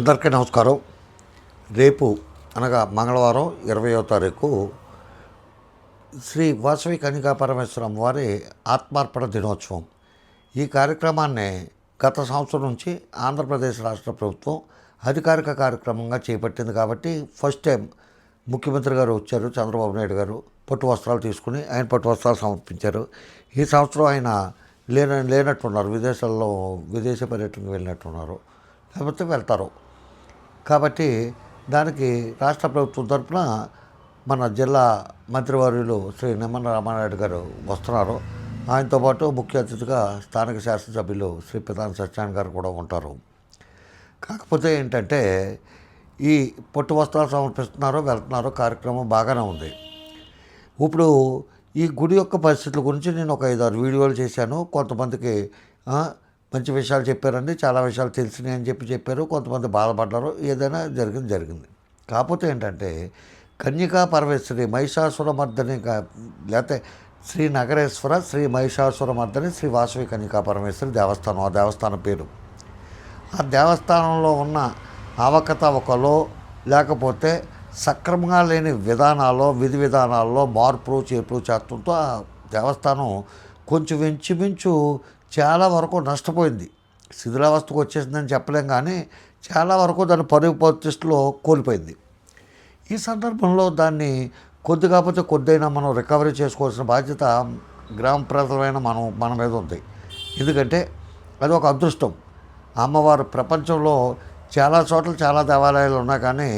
అందరికీ నమస్కారం. రేపు అనగా మంగళవారం ఇరవయో తారీఖు శ్రీ వాసవి కనికా పరమేశ్వరం వారి ఆత్మార్పణ దినోత్సవం. ఈ కార్యక్రమాన్ని గత సంవత్సరం నుంచి ఆంధ్రప్రదేశ్ రాష్ట్ర ప్రభుత్వం అధికారిక కార్యక్రమంగా చేపట్టింది కాబట్టి ఫస్ట్ టైం ముఖ్యమంత్రి గారు వచ్చారు చంద్రబాబు నాయుడు గారు. పట్టు వస్త్రాలు తీసుకుని ఆయన పట్టు వస్త్రాలు సమర్పించారు. ఈ సంవత్సరం ఆయన లేన లేనట్టున్నారు విదేశాల్లో విదేశీ పర్యటనకు వెళ్ళినట్టున్నారు. లేకపోతే వెళ్తారు. కాబట్టి దానికి రాష్ట్ర ప్రభుత్వం తరఫున మన జిల్లా మంత్రివర్యులు శ్రీ నిమ్మన రామానాయుడు గారు వస్తున్నారు. ఆయనతో పాటు ముఖ్య అతిథిగా స్థానిక శాసనసభ్యులు శ్రీ ప్రధాన సత్యనారాయణ గారు కూడా ఉంటారు. కాకపోతే ఏంటంటే ఈ పొట్టు వస్త్రాలు సమర్పిస్తున్నారో వెళ్తున్నారో కార్యక్రమం బాగానే ఉంది. ఇప్పుడు ఈ గుడి యొక్క పరిస్థితుల గురించి నేను ఒక ఐదారు వీడియోలు చేశాను. కొంతమందికి మంచి విషయాలు చెప్పారండి చాలా విషయాలు తెలిసినాయి అని చెప్పి చెప్పారు కొంతమంది బాధపడ్డారు ఏదైనా జరిగింది జరిగింది. కాకపోతే ఏంటంటే కన్యకా పరమేశ్వరి మహిషాసుర మర్దని లేకపోతే శ్రీ నగరేశ్వర శ్రీ మహిషాసుర మర్దని శ్రీ వాసవి కన్యకా పరమేశ్వరి దేవస్థానం ఆ దేవస్థానం పేరు. ఆ దేవస్థానంలో ఉన్న అవకతవకలో లేకపోతే సక్రమంగా లేని విధానాల్లో విధి విధానాల్లో మార్పులు చేర్పులు చేస్తుంటూ ఆ దేవస్థానం కొంచెం ఇంచుమించు చాలా వరకు నష్టపోయింది. శిథిలావస్థకు వచ్చేసిందని చెప్పలేం కానీ చాలా వరకు దాని పరుగు కోల్పోయింది. ఈ సందర్భంలో దాన్ని కొద్ది కాకపోతే కొద్దైనా మనం రికవరీ చేసుకోవాల్సిన బాధ్యత గ్రామ ప్రజలమైన మనం మన మీద ఉంది. ఎందుకంటే అది ఒక అదృష్టం. అమ్మవారు ప్రపంచంలో చాలా చోట్ల చాలా దేవాలయాలు ఉన్నాయి కానీ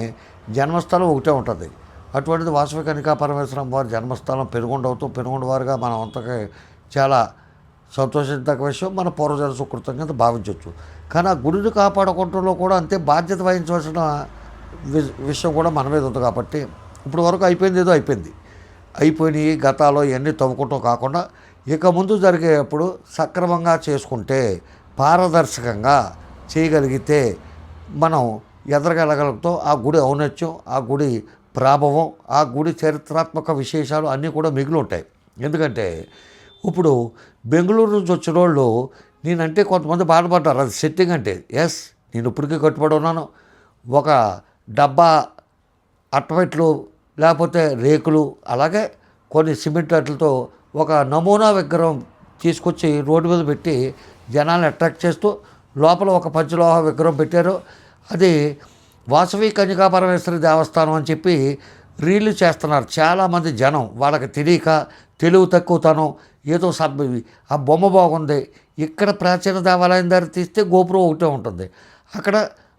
జన్మస్థలం ఒకటే ఉంటుంది. అటువంటిది వాసవి కనికా పరమేశ్వరం వారి జన్మస్థలం పెనుగొండ అవుతూ పెనుగొండ వారుగా మనం అంతకే చాలా సంతోషించదగ్గ విషయం మన పూర్వజన సుకృతం కింద భావించవచ్చు. కానీ ఆ గుడిని కాపాడుకుంటంలో కూడా అంతే బాధ్యత వహించవలసిన వి- విషయం కూడా మన మీద ఉంది కాబట్టి ఇప్పుడు వరకు అయిపోయింది ఏదో అయిపోయింది. అయిపోయినాయి గతాలో ఇవన్నీ తవ్వుకుంటూ కాకుండా ఇక ముందు జరిగేటప్పుడు సక్రమంగా చేసుకుంటే పారదర్శకంగా చేయగలిగితే మనం ఎదరగలగలతో ఆ గుడి ఔన్నత్యం ఆ గుడి ప్రాభవం ఆ గుడి చరిత్రాత్మక విశేషాలు అన్నీ కూడా మిగిలి ఉంటాయి. ఎందుకంటే ఇప్పుడు బెంగళూరు నుంచి వచ్చిన వాళ్ళు నేనంటే కొంతమంది బాధపడ్డారు. అది సెట్టింగ్ అంటే ఎస్ నేను ఇప్పటికీ కట్టుబడి ఉన్నాను. ఒక డబ్బా అట్టపెట్లు లేకపోతే రేకులు అలాగే కొన్ని సిమెంట్ అట్లతో ఒక నమూనా విగ్రహం తీసుకొచ్చి రోడ్డు మీద పెట్టి జనాలను అట్రాక్ట్ చేస్తూ లోపల ఒక పంచలోహ విగ్రహం పెట్టారు. అది వాసవి కన్యకా పరమేశ్వరి దేవస్థానం అని చెప్పి రీళ్ళు చేస్తున్నారు చాలామంది జనం. వాళ్ళకి తెలియక తెలివి తక్కువతనం ఏదో సబ్ ఆ బొమ్మ బాగుంది. ఇక్కడ ప్రాచీన దేవాలయం దారి తీస్తే గోపురం ఒకటే ఉంటుంది. అక్కడ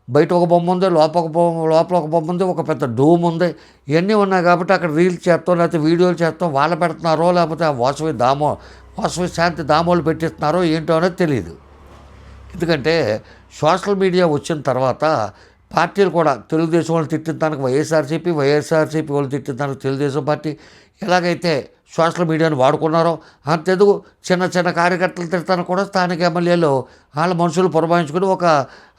బయట ఒక బొమ్మ ఉంది లోపల ఒక బొమ్మ లోపల ఒక బొమ్మ ఉంది ఒక పెద్ద డూమ్ ఉంది. ఇవన్నీ ఉన్నాయి కాబట్టి అక్కడ రీల్స్ చేస్తాం లేకపోతే వీడియోలు చేస్తాం. వాళ్ళు పెడుతున్నారో లేకపోతే ఆ వాసవి దామో వాసవి శాంతి దామోలు పెట్టిస్తున్నారో ఏంటో అనేది తెలియదు ఎందుకంటే సోషల్ మీడియా వచ్చిన తర్వాత పార్టీలు కూడా తెలుగుదేశం వాళ్ళు తిట్టిన దానికి వైఎస్ఆర్సీపీ వైఎస్ఆర్సీపీ వాళ్ళు తిట్టిన దానికి తెలుగుదేశం పార్టీ ఎలాగైతే సోషల్ మీడియాను వాడుకున్నారో అంతెందుకు చిన్న చిన్న కార్యకర్తలు తిడతాను కూడా స్థానిక ఎమ్మెల్యేలు వాళ్ళ మనుషులు పురమాయించుకుని ఒక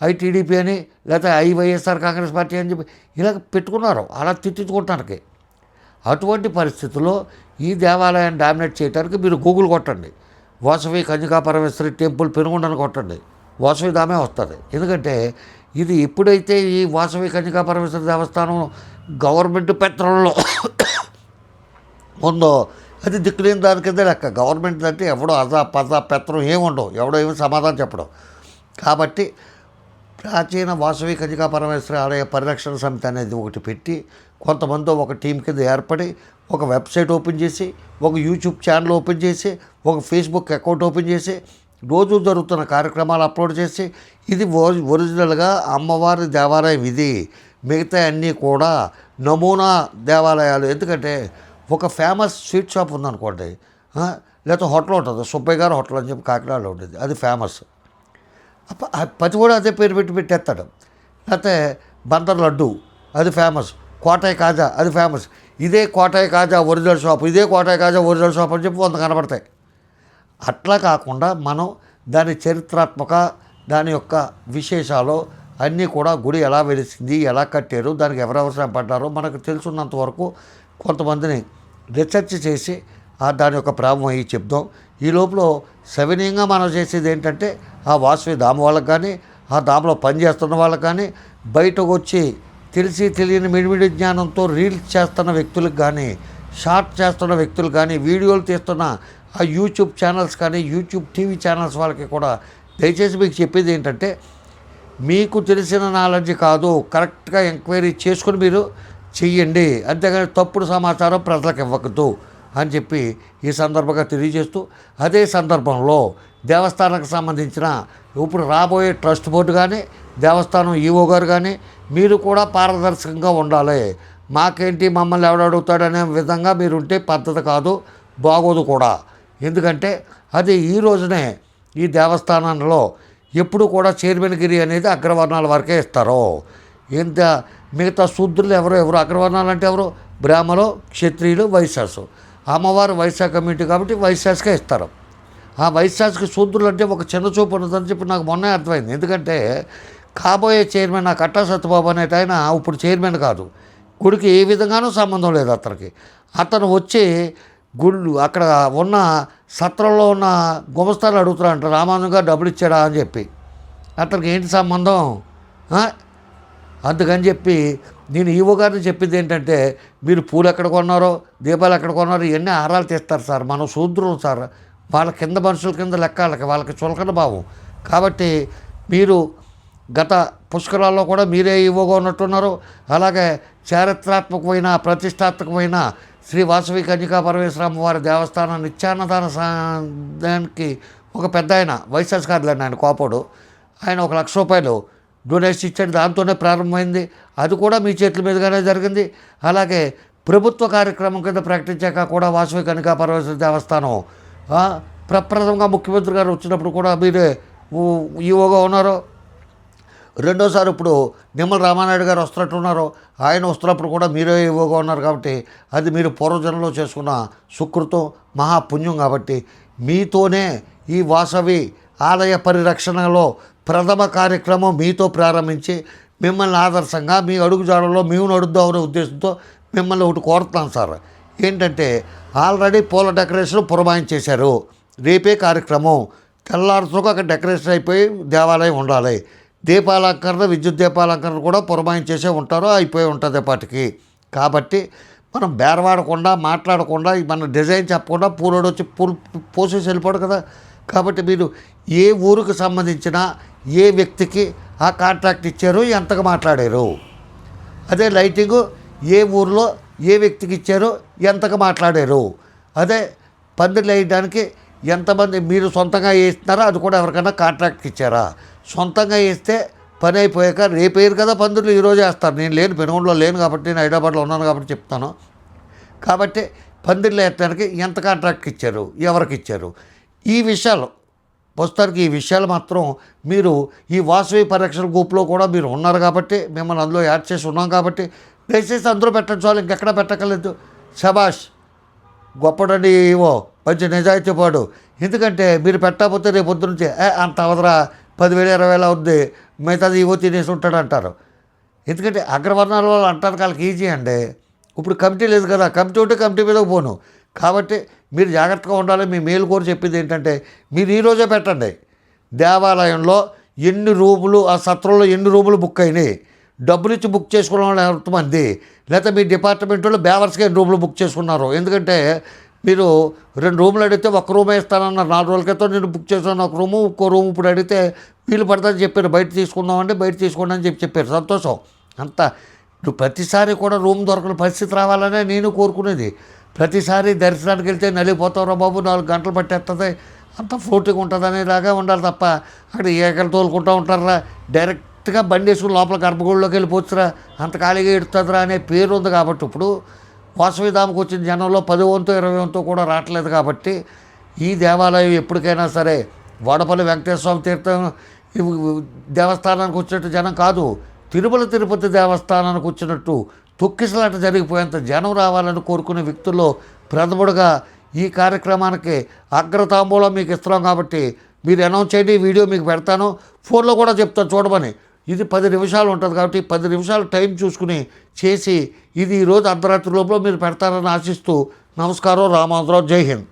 ఐటీడీపీ అని లేకపోతే ఐ వైఎస్ఆర్ కాంగ్రెస్ పార్టీ అని చెప్పి ఇలా పెట్టుకున్నారు. అలా తిట్టించుకుంటానికి అటువంటి పరిస్థితుల్లో ఈ దేవాలయాన్ని డామినేట్ చేయడానికి మీరు గూగుల్ కొట్టండి. వాసవి కన్యకా పరమేశ్వరి టెంపుల్ పెనుగొండని కొట్టండి. వాసవి దామే వస్తుంది. ఎందుకంటే ఇది ఎప్పుడైతే ఈ వాసవి కన్యకా పరమేశ్వరి దేవస్థానం గవర్నమెంట్ పెత్రంలో ఉందో అది దిక్కులేని దాని కింద లెక్క. గవర్నమెంట్ అంటే ఎవడో అజా పజా పెత్తనం ఏముండవు ఎవడో ఏమి సమాధానం చెప్పడం. కాబట్టి ప్రాచీన వాసవి కజికా పరమేశ్వర ఆలయ పరిరక్షణ సమితి అనేది ఒకటి పెట్టి కొంతమంది ఒక టీం కింద ఏర్పడి ఒక వెబ్సైట్ ఓపెన్ చేసి ఒక యూట్యూబ్ ఛానల్ ఓపెన్ చేసి ఒక ఫేస్బుక్ అకౌంట్ ఓపెన్ చేసి రోజు జరుగుతున్న కార్యక్రమాలు అప్లోడ్ చేసి ఇది ఒరిజినల్గా అమ్మవారి దేవాలయం ఇది. మిగతా అన్నీ కూడా నమూనా దేవాలయాలు. ఎందుకంటే ఒక ఫేమస్ స్వీట్ షాప్ ఉందనుకోండి లేకపోతే హోటల్ ఉంటుంది సుబ్బయ్య గారు హోటల్ అని చెప్పి కాకినాడలో ఉండేది అది ఫేమస్ అప్ప- పతి కూడా అదే పేరు పెట్టి పెట్టేస్తాడు. లేకపోతే బందర్ లడ్డు అది ఫేమస్ కోటాయి కాజా అది ఫేమస్ ఇదే కోటాయి కాజా ఒరిజినల్ షాప్ ఇదే కోటాయి కాజా ఒరిజినల్ షాప్ అని చెప్పి వంద కనబడతాయి. అట్లా కాకుండా మనం దాని చరిత్రాత్మక దాని యొక్క విశేషాలు అన్నీ కూడా గుడి ఎలా వెలిసింది ఎలా కట్టారు దానికి ఎవరెవరు శ్రమపడ్డారో మనకు తెలుసున్నంత వరకు కొంతమందిని రీసెర్చ్ చేసి ఆ దాని యొక్క ప్రాబ్లం అయ్యి చెప్దాం. ఈ లోపల సవినీయంగా మనం చేసేది ఏంటంటే ఆ వాసవి దామ వాళ్ళకి కానీ ఆ దాబలో పనిచేస్తున్న వాళ్ళకి కానీ బయటకు వచ్చి తెలిసి తెలియని మిడిమిడి జ్ఞానంతో రీల్స్ చేస్తున్న వ్యక్తులకు కానీ షార్ట్ చేస్తున్న వ్యక్తులు కానీ వీడియోలు తీస్తున్న ఆ యూట్యూబ్ ఛానల్స్ కానీ యూట్యూబ్ టీవీ ఛానల్స్ వాళ్ళకి కూడా దయచేసి మీకు చెప్పేది ఏంటంటే మీకు తెలిసిన నాలెడ్జ్ కాదు. కరెక్ట్గా ఎంక్వైరీ చేసుకుని మీరు చెయ్యండి. అంతేగాని తప్పుడు సమాచారం ప్రజలకు ఇవ్వకూడదు అని చెప్పి ఈ సందర్భంగా తెలియజేస్తూ అదే సందర్భంలో దేవస్థానానికి సంబంధించిన ఇప్పుడు రాబోయే ట్రస్ట్ బోర్డు కానీ దేవస్థానం ఈవో గారు కానీ మీరు కూడా పారదర్శకంగా ఉండాలి. మాకేంటి మమ్మల్ని ఎవడడుగుతాడనే విధంగా మీరు ఉంటే పద్ధతి కాదు బాగోదు కూడా. ఎందుకంటే అది ఈ రోజునే ఈ దేవస్థానంలో ఎప్పుడు కూడా చైర్మన్ గిరి అనేది అగ్రవర్ణాల వరకే ఇస్తారు. ఇంత మిగతా శూద్రులు ఎవరో ఎవరు అగ్రవర్ణాలు అంటే ఎవరు? బ్రాహ్మలు క్షత్రియులు వైశాసు. అమ్మవారు వైశాఖ కమ్యూనిటీ కాబట్టి వైశ్యాస్కే ఇస్తారు. ఆ వైశ్యాస్కి శూద్రులు అంటే ఒక చిన్న చూపు ఉన్నదని చెప్పి నాకు మొన్నే అర్థమైంది. ఎందుకంటే కాబోయే చైర్మన్ ఆ కట్టా సత్యబాబు అనేట ఆయన ఇప్పుడు చైర్మన్ కాదు. గుడికి ఏ విధంగానూ సంబంధం లేదు అతనికి. అతను వచ్చి గుళ్ళు అక్కడ ఉన్న సత్రంలో ఉన్న గుమస్తాలు అడుగుతున్నారంట రామానుగా డబ్బులు ఇచ్చాడా అని చెప్పి. అతనికి ఏంటి సంబంధం? అందుకని చెప్పి నేను ఈవో గారిని చెప్పింది ఏంటంటే మీరు పూలు ఎక్కడ కొన్నారో దీపాలు ఎక్కడ కొన్నారో ఇవన్నీ ఆరాలు తీస్తారు సార్. మనం శూద్రులు సార్. వాళ్ళ కింద మనుషుల కింద లెక్క వాళ్ళకి వాళ్ళకి చులకన భావం. కాబట్టి మీరు గత పుష్కరాల్లో కూడా మీరే ఈవోగా ఉన్నట్టున్నారు. అలాగే చారిత్రాత్మకమైన ప్రతిష్టాత్మకమైన శ్రీ వాసవి కన్యకా పరమేశ్వరమ్మ వారి దేవస్థానం నిత్యాన్నదాన సా- దానికి ఒక పెద్ద ఆయన వైఎస్ఆర్ గారులండి ఆయన కోపడు. ఆయన ఒక లక్ష రూపాయలు డొనేషన్ ఇచ్చాడు దాంతోనే ప్రారంభమైంది. అది కూడా మీ చేతుల మీదుగానే జరిగింది. అలాగే ప్రభుత్వ కార్యక్రమం కింద ప్రకటించాక కూడా వాసవి కనుక పరమేశ్వర దేవస్థానం ప్రప్రథమంగా ముఖ్యమంత్రి గారు వచ్చినప్పుడు కూడా మీరే ఈవోగా ఉన్నారు. రెండోసారి ఇప్పుడు నిమ్మల రామానాయుడు గారు వస్తున్నట్టున్నారు. ఆయన వస్తున్నప్పుడు కూడా మీరే ఇవ్వగా ఉన్నారు కాబట్టి అది మీరు పూర్వజనంలో చేసుకున్న సుకృతం మహాపుణ్యం కాబట్టి మీతోనే ఈ వాసవి ఆలయ పరిరక్షణలో ప్రథమ కార్యక్రమం మీతో ప్రారంభించి మిమ్మల్ని ఆదర్శంగా మీ అడుగుజాడలో మేము నడుద్దామనే ఉద్దేశంతో మిమ్మల్ని ఒకటి కోరుతాం సార్. ఏంటంటే ఆల్రెడీ పూల డెకరేషన్ పురమాయించేశారు రేపే కార్యక్రమం. తెల్లారుతో అక్కడ డెకరేషన్ అయిపోయి దేవాలయం ఉండాలి. దీపాలంకరణ విద్యుత్ దీపాలంకరణ కూడా పురమాయించేసే ఉంటారో అయిపోయి ఉంటుంది పాటికి కాబట్టి మనం బేరవాడకుండా మాట్లాడకుండా మన డిజైన్ చెప్పకుండా పూలోడు వచ్చి పూలు పోసేసి వెళ్ళిపోడు కదా. కాబట్టి మీరు ఏ ఊరికి సంబంధించిన ఏ వ్యక్తికి ఆ కాంట్రాక్ట్ ఇచ్చారు ఎంతగా మాట్లాడారు? అదే లైటింగు ఏ ఊర్లో ఏ వ్యక్తికి ఇచ్చారు ఎంతగా మాట్లాడారు? అదే పందిర్లు వేయడానికి ఎంతమంది మీరు సొంతంగా వేస్తున్నారో అది కూడా ఎవరికైనా కాంట్రాక్ట్కి ఇచ్చారా? సొంతంగా వేస్తే పని అయిపోయాక రేపు వేయరు కదా పందులు ఈరోజు వేస్తారు. నేను లేను పెనుగొండలో లేను కాబట్టి నేను హైదరాబాద్లో ఉన్నాను కాబట్టి చెప్తాను. కాబట్టి పందిర్లు వేయడానికి ఎంత కాంట్రాక్ట్కి ఇచ్చారు ఎవరికి ఇచ్చారు? ఈ విషయాలు ప్రస్తుతానికి ఈ విషయాలు మాత్రం మీరు ఈ వాసవి పరిరక్షణ గ్రూప్లో కూడా మీరు ఉన్నారు కాబట్టి మిమ్మల్ని అందులో యాడ్ చేసి ఉన్నాం కాబట్టి దయచేసి అందరూ పెట్టించాలి చాలు ఇంకెక్కడ పెట్టకలేదు శబాష్ గొప్పడండి ఏవో మంచి నిజాయితీ పాడు. ఎందుకంటే మీరు పెట్టకపోతే రేపు పొద్దు నుంచి "ఏ, అంత అవదరా పదివేలు ఇరవై వేలు అవుద్ది మిగతాది ఇవో తినేసి ఉంటాడు అంటారు ఎందుకంటే అగ్రవర్ణాల వాళ్ళు అంటారు వాళ్ళకి ఈజీ అండి. ఇప్పుడు కమిటీ లేదు కదా కమిటీ ఉంటే కమిటీ మీద పోను. కాబట్టి మీరు జాగ్రత్తగా ఉండాలి. మీ మేలు కోరి చెప్పింది ఏంటంటే మీరు ఈరోజే పెట్టండి. దేవాలయంలో ఎన్ని రూములు ఆ సత్రంలో ఎన్ని రూములు బుక్ అయినాయి? డబ్బులు ఇచ్చి బుక్ చేసుకున్న వాళ్ళు ఎంతమంది? లేకపోతే మీ డిపార్ట్మెంట్ వాళ్ళు ఎన్ని రూములు బుక్ చేసుకున్నారు? ఎందుకంటే మీరు రెండు రూములు అడిగితే ఒక రూమే ఇస్తానన్నారు. నాలుగు రోజుల క్రితం నేను బుక్ చేశాను. ఒక రూము ఇంకో రూమ్ ఇప్పుడు అడిగితే వీలు పడుతుందని చెప్పారు. బయట తీసుకుందామంటే బయట తీసుకోండి అని చెప్పి చెప్పారు. సంతోషం. అంత ప్రతిసారి కూడా రూమ్ దొరకని పరిస్థితి రావాలనే నేను కోరుకునేది. ప్రతిసారి దర్శనానికి వెళ్తే నలిగిపోతావురా బాబు నాలుగు గంటలు పట్టేస్తుంది అంత ఫ్లోటింగ్ ఉంటుంది అనేలాగా ఉండాలి తప్ప అక్కడ ఏకలు తోలుకుంటూ ఉంటారా డైరెక్ట్గా బండి వేసుకుని లోపల గర్భగుడిలోకి వెళ్ళిపోవచ్చురా. అంత ఖాళీగా ఎడుతుందిరా అనే పేరు ఉంది కాబట్టి ఇప్పుడు వాసవిధామకు వచ్చిన జనంలో పది వంతు ఇరవై వంతు కూడా రావట్లేదు కాబట్టి ఈ దేవాలయం ఎప్పటికైనా సరే వడపల్లి వెంకటేశ్వర స్వామి తీర్థం దేవస్థానానికి వచ్చినట్టు జనం కాదు తిరుమల తిరుపతి దేవస్థానానికి వచ్చినట్టు తొక్కిసలాట జరిగిపోయేంత జనం రావాలని కోరుకునే వ్యక్తుల్లో ప్రథముడుగా ఈ కార్యక్రమానికి అగ్రతాంబూలం మీకు ఇస్తున్నాం కాబట్టి మీరు అనౌన్స్ చేయండి వీడియో మీకు పెడతాను. ఫోన్లో కూడా చెప్తాను చూడమని. ఇది పది నిమిషాలు ఉంటుంది కాబట్టి పది నిమిషాలు టైం చూసుకుని చేసి ఇది ఈరోజు అర్ధరాత్రి లోపల మీరు పెడతారని ఆశిస్తూ నమస్కారం రామాంధ్రరావు జై హింద్.